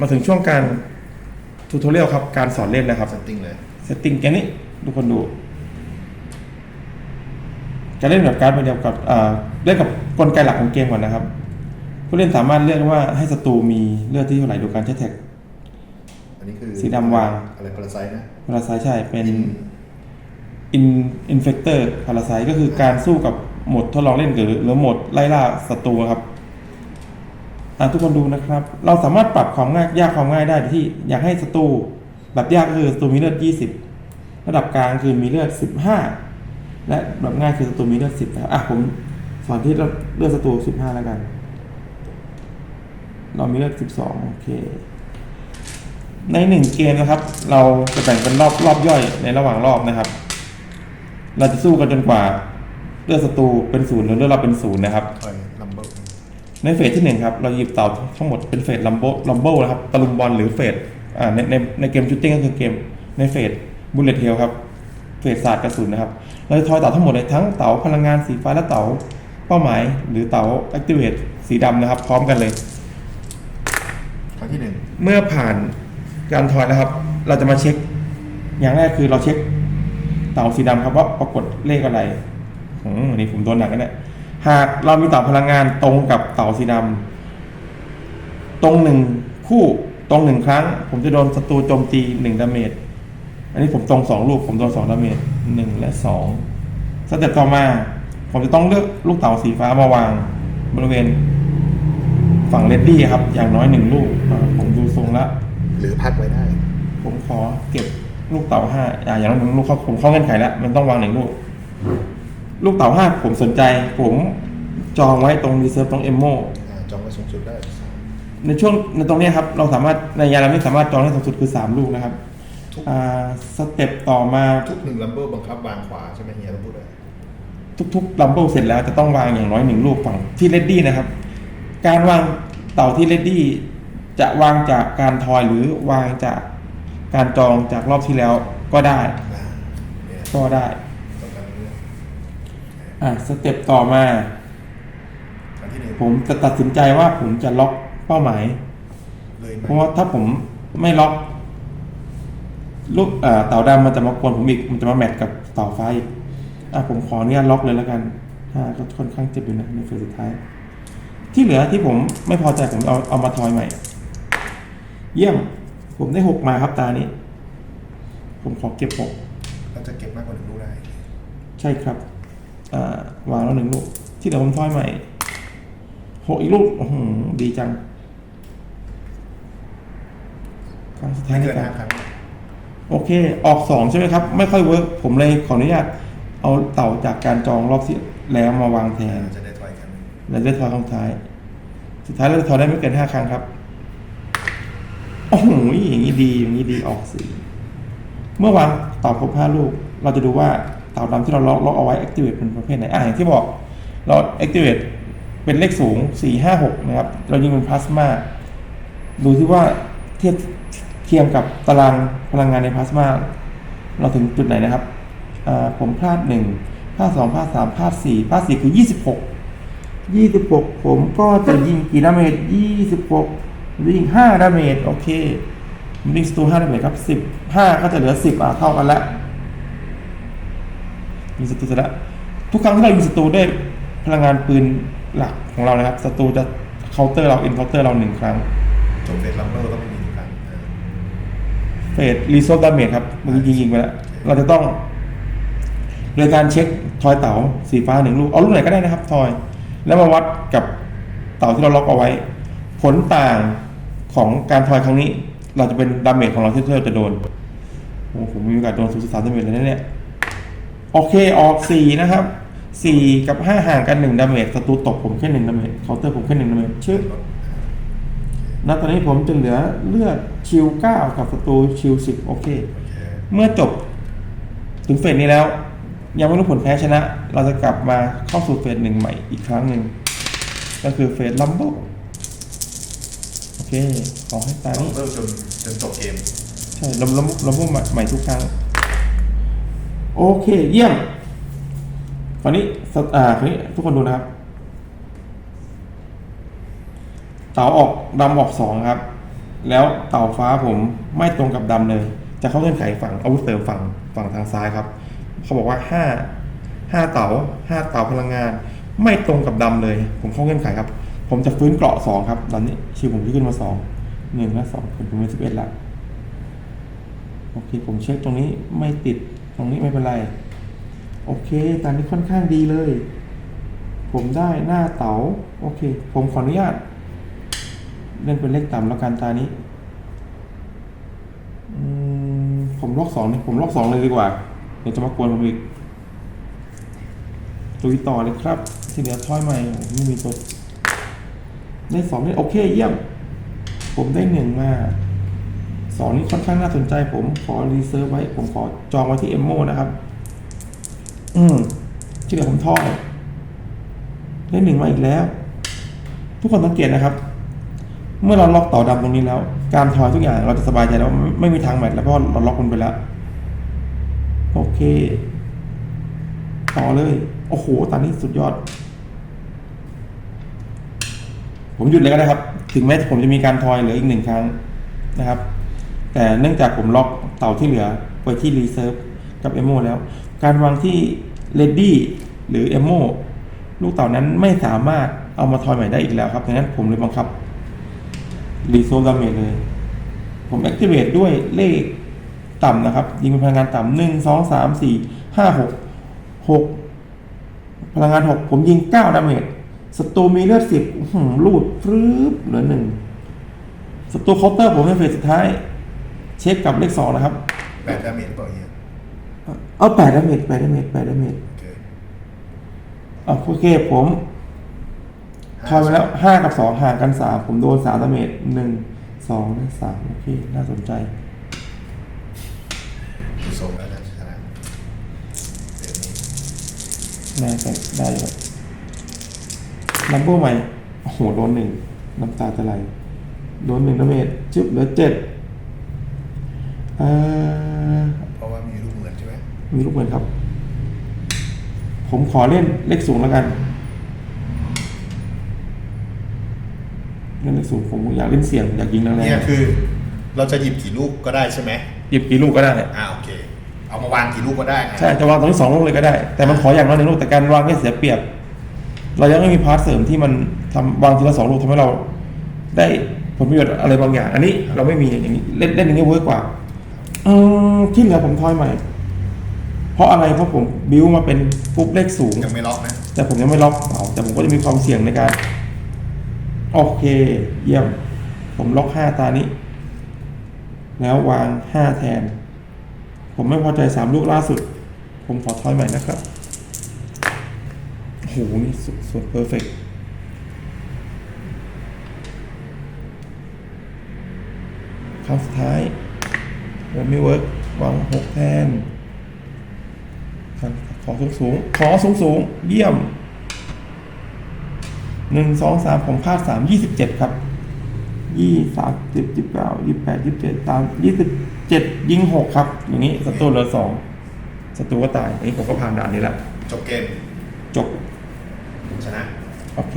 มาถึงช่วงการทูทอเรียลครับ การสอนเล่นนะครับ เซตติ้งเลย เซตติ้งแกนี้ทุกคนดูการเล่นแบบการ์ดเป็นเดียวกับอ่าเล่นกับกลไกหลักของเกมก่อนนะครับ ผู้เล่นสามารถเลือกว่าให้ศัตรูมีเลือดที่เท่าไหร่ดูการใช้แท็ก อันนี้คือสีดำวาง อะไรพาราไซนะพาราไซใช่เป็น อินอินเฟกเตอร์พาราไซก็คือการสู้กับโหมดทดลองเล่นหรือหรือโหมดไล่ล่าศัตรูครับอ่า ทุกคนดูนะครับ เราสามารถปรับความง่ายยากความง่ายได้ที่อยากให้ศัตรูแบบยากก็คือศัตรูมีเลือด 20 ระดับกลางคือมีเลือด 15 และแบบง่ายคือศัตรูมีเลือด 10นะครับอะผมสอนที่เลือดศัตรู15 แล้วกัน เรามีเลือด 12 โอเค ในหนึ่งเกมนะครับ เราจะแบ่งเป็นรอบรอบย่อยในระหว่างรอบนะครับ เราจะสู้กันจนกว่าเลือดศัตรูเป็นศูนย์หรือเลือดเราเป็นศูนย์นะครับ ในเฟสที่หนึ่งครับ เราหยิบเต่าทั้งหมดเป็นเฟสลัมโบลัมโบนะครับตะลุมบอลหรือเฟสอ่าในในในเกมชูตติ้งก็คือเกมในเฟสบุลเลตเทลครับเฟสศาสตร์กระสุนนะครับเราจะทอยเต่าทั้งหมดเลยทั้งเต่าพลังงานสีฟ้าและเต่าเป้าหมายหรือเต่า activate สีดำนะครับ พร้อมกันเลย ครั้งที่หนึ่งเมื่อผ่านการทอยแล้วครับ เราจะมาเช็ค อย่างแรกคือเราเช็คเต่าสีดำครับว่าปรากฏเลขอะไรอืมอันนี่ผมโดนหนักกันเนี่ย หากเรามีเต่าพลังงานตรงกับเต่าสีดำตรงหนึ่งคู่ตรงหนึ่งครั้ง ผมจะโดนศัตรูโจมตีหนึ่งดาเมจอันนี้ผมตรงสองลูกผมโดนสองดาเมจหนึ่งและสองสเต็ปต่อมา ผมจะต้องเลือกลูกเต่าสีฟ้ามาวางบริเวณ ฝั่งเลดดี้ครับ อย่างน้อยหนึ่งลูกอ่าผมดูทรงละ หรือพักไว้ได้ ผมขอเก็บลูกเต่าห้าอ่าอย่างน้อยหนึ่งลูกเขาผมเข้าเงื่อนไขแล้วมันต้องวางหนึ่งลูก ลูกเต่าห้าผมสนใจ ผมจองไว้ตรงรีเซิร์ฟตรงเอมโมอ่าจองไว้สูงสุดได้ในช่วงในตรงเนี้ยครับ เราสามารถในยาเราไม่สามารถจองได้สูงสุดคือสามลูกนะครับทุกอ่าสเต็ปต่อมาทุกหนึ่งลัมเบิลบังคับวางขวาใช่ไหมเฮียต้องพูดเลยทุกๆลัมเบิลเสร็จแล้วจะต้องวางอย่างน้อยหนึ่งลูกฝั่งที่เลดดี้นะครับ การวางเต่าที่เลดดี้จะวางจากการทอยหรือวางจากการจองจากรอบที่แล้วก็ได้ อ่าเนี่ยก็ได้ ต้องการเรื่อง อะสเต็ปต่อมาครั้งที่หนึ่งผมจะตัดสินใจว่าผมจะล็อกเป้าหมาย เลยไหมเพราะว่าถ้าผมไม่ล็อกลูกเอ่อเต่าดำมันจะมากวนผมอีกมันจะมาแมทกับเต่าฟ้าอีกอะผมขออนุญาตล็อกเลยแล้วกันอ่าก็ค่อนข้างเจ็บอยู่นะในเฟสสุดท้าย ที่เหลือที่ผมไม่พอใจผมเอาเอามาทอยใหม่ เยี่ยม ผมได้หกมาครับตานี้ ผมขอเก็บหกเราจะเก็บมากกว่าหนึ่งลูกได้ ใช่ครับอ่า วางแล้วหนึ่งลูก ที่เหลือผมทอยใหม่หกอีกลูกอื้อหือดีจังครั้งสุดท้ายไม่ในเกินการห้าครั้งโอเค ออกสองใช่ไหมครับ ไม่ค่อยเวิร์กผมเลยขออนุญาตเอาเต่าจากการจองรอบที่แล้วมาวางแทนเราจะได้ถอยกันงแล้วได้ทอยครั้งสุดท้าย สุดท้ายเราจะทอยได้ไม่เกินห้าครั้งครับ โอ้โหอย่างนี้ดีอย่างนี้ดีออกสี่เมื่อวางเต่าครบห้าลูก เราจะดูว่า เต่าดำที่เราล็อกล็อกเอาไว้ activate เป็นประเภทไหนอ่าอย่างที่บอกเรา activate เป็นเลขสูงสี่ห้าหกนะครับ เรายิงเป็นพลาสมาดูที่ว่าเทียบเทียมกับตารางพลังงานในพลาสมาเราถึงจุดไหนนะครับผมพลาดหนึ่งพลาดสองพลาดสามพลาดสี่พลาดสี่คือยี่สิบหกยี่สิบหกผมก็จะยิงกี่ดาเมจยี่สิบหกยิงห้าดาเมจโอเคยิงสตูห้าดาเมจครับสิบห้าก็จะเหลือสิบอะเท่ากันละ ยิงสตูเสร็จแล้วทุกครั้งที่เรายิงสตูด้วยพลังงานปืนหลักของเรานะครับสตูจะเคาน์เตอร์เราอินเคาน์เตอร์เราหนึ่งครั้งจบเฟสลัมเบิลต้องไม่มีทุกครั้งอ่าเฟสรีโซลดาเมจครับมึงยิงยิงไปแล้วเราจะต้องโดยการเช็คทอยเต๋าสีฟ้าหนึ่งลูกเอาลูกไหนก็ได้นะครับทอย แล้วมาวัดกับเต๋าที่เราล็อกเอาไว้ ผลต่างของการทอยครั้งนี้ เราจะเป็นดาเมจของเราที่เราจะโดนโอ้ผมมีโอกาสโดนสูงสุดสามดาเมจเลยนะเนี่ย โอเคออกสี่นะครับสี่กับห้าห่างกันหนึ่งดาเมจศัตรูตกผมแค่หนึ่งดาเมจเคาน์เตอร์ผมแค่หนึ่งดาเมจชึบณตอนนี้ผมจะเหลือเลือดชิวเก้ากับศัตรูชิวสิบโอเคโอเค เมื่อจบถึงเฟสนี้แล้ว ยังไม่รู้ผลแพ้ชนะ เราจะกลับมาเข้าสู่เฟสหนึ่งใหม่อีกครั้งหนึ่ง ก็คือเฟสลัมเบิลโอเค ขอให้ตาลัมนี้เบิลจนจนจบเกม ใช่ลัมลัมลัมเบิลใหม่ทุกครั้ง โอเค เยี่ยมคราวนี้อ่าคราวนี้ทุกคนดูนะครับ เต๋าออกดำออกสองครับ แล้วเต่าฟ้าผมไม่ตรงกับดำเลย จะเข้าเงื่อนไขฝั่งอาวุธเสริมฝั่งฝั่งทางซ้ายครับ เขาบอกว่าห้าห้าเต่าห้าเต่าพลังงาน ไม่ตรงกับดำเลย ผมเข้าเงื่อนไขครับ ผมจะฟื้นเกราะสองครับตอนนี้ชิวผมที่ขึ้นมาสองหนึ่งและสองผมเป็นสิบเอ็ดละโอเคผมเช็คตรงนี้ไม่ติด รงนี้ไม่เป็นไร โอเคตอนนี้ค่อนข้างดีเลย ผมได้หน้าเต๋า โอเค ผมขออนุญาต เล่นเป็นเลขต่ำแล้วกันตานี้อผมล็อกสองนี่ผมล็อกสองเลยดีกว่า เดี๋ยวจะมากวนผมอีกตุยต่อเลยครับ ที่เหลือถ้อยใหม่ไม่มีตัวได้สองได้โอเค เยี่ยม ผมได้หนึ่งมา สองนี่ค่อนข้างน่าสนใจผมขอรีเซิร์ฟไว้ ผมขอจองไว้ที่เอมโมนะครับ อืมที่เหลือผมท่อยได้หนึ่งมาอีกแล้ว ทุกคนสังเกตนะครับ เมื่อเราล็อกต่อดำตรงนี้แล้ว การทอยทุกอย่างเราจะสบายใจแล้วว่าไม่ไม่มีทางแมทแล้วเพราะเราล็อกมันไปแล้ว โอเค ต่อเลย โอ้โห ตอนนี้สุดยอด ผมหยุดเลยก็ได้ครับ ถึงแม้ผมจะมีการทอยเหลืออีกหนึ่งครั้งนะครับ แต่เนื่องจากผมล็อกเต่าที่เหลือไว้ที่รีเซิร์ฟกับเอโมแล้ว การวางที่เลดดี้หรือเอโมลูกเต่านั้นไม่สามารถเอามาทอยใหม่ได้อีกแล้วครับดังนั้นผมเลยบังคับรีโซลดาเมจเลย ผม activate ด้วยเลขต่ำนะครับ ยิงเป็นพลังงานต่ำหนึ่งสองสามสี่ห้าหกหกพลังงานหกผมยิงเก้าดาเมจศัตรูมีเลือดสิบลูดฟรึบเหลือหนึ่งศัตรูเคาน์เตอร์ผมในเฟสสุดท้าย เช็คกับเลขสองนะครับแปดดาเมจหรือเปล่าเฮียเอาแปดดาเมจแปดดาเมจแปดดาเมจโอเคเอาโอเคผมทอยไปแล้วห้ากับสองห่างกันสามผมโดนสามดาเมจหนึ่งสองและสามโอเคน่าสนใจดูทรงแล้วนะชนะเดี๋ยวนี้แม่แต่ได้ครับลัมเบอร์ใหม่โอ้โหโดนหนึ่งน้ำตาจะไหลโดนหนึ่งดาเมจชึบเหลือเจ็ด อ่าเพราะว่ามีลูกเหมือนใช่ไหมมีลูกเหมือนครับ ผมขอเล่นเลขสูงแล้วกันเล่นเลขสูงผมอยากเล่นเสี่ยงอยากยิงแรงเนี่ยคือ เราจะหยิบกี่ลูกก็ได้ใช่ไหมๆหยิบกี่ลูกก็ได้ อ่าโอเค เอามาวางกี่ลูกก็ได้นะใช่จะวางตรงนี้สองลูกเลยก็ได้ แต่มันขออย่างน้อยหนึ่งลูกแต่การวางเนี่ยเสียเปรียบ เรายังไม่มีพาร์ทเสริมที่มันทำวางทีละสองลูกทำให้เราได้ผลประโยชน์อะไรบางอย่าง อันนี้เราไม่มีอย่างนี้เล่นเล่นอย่างนี้เวิร์กกว่า อืมที่เหลือผมทอยใหม่ เพราะอะไรเพราะผมบิวมาเป็นปุ๊บเลขสูง ยังไม่ล็อกนะแต่ผมยังไม่ล็อกเสาแต่ผมก็จะมีความเสี่ยงในการโอเค เยี่ยม ผมล็อกห้าตานี้ แล้ววางห้าแทน ผมไม่พอใจสามลูกล่าสุด ผมขอทอยใหม่นะครับโอ้โหนี่สุดสุดเพอร์เฟกครั้งสุดท้าย เริ่มไม่เวิร์กวางหกแทนขอสูงสูงๆขอสูงสูงๆเยี่ยมหนึ่งสองสามผมพลาดสามยี่สิบเจ็ดครับยี่สามสิบสิบเก้ายี่แปดยี่เจ็ดตามยี่สิบเจ็ดยิงหกครับ อย่างนี้ศัตรูเหลือสองศัตรูก็ตายอันนี้ผมก็ผ่านด่านนี้แล้วจบเกม จบ ชนะ โอเค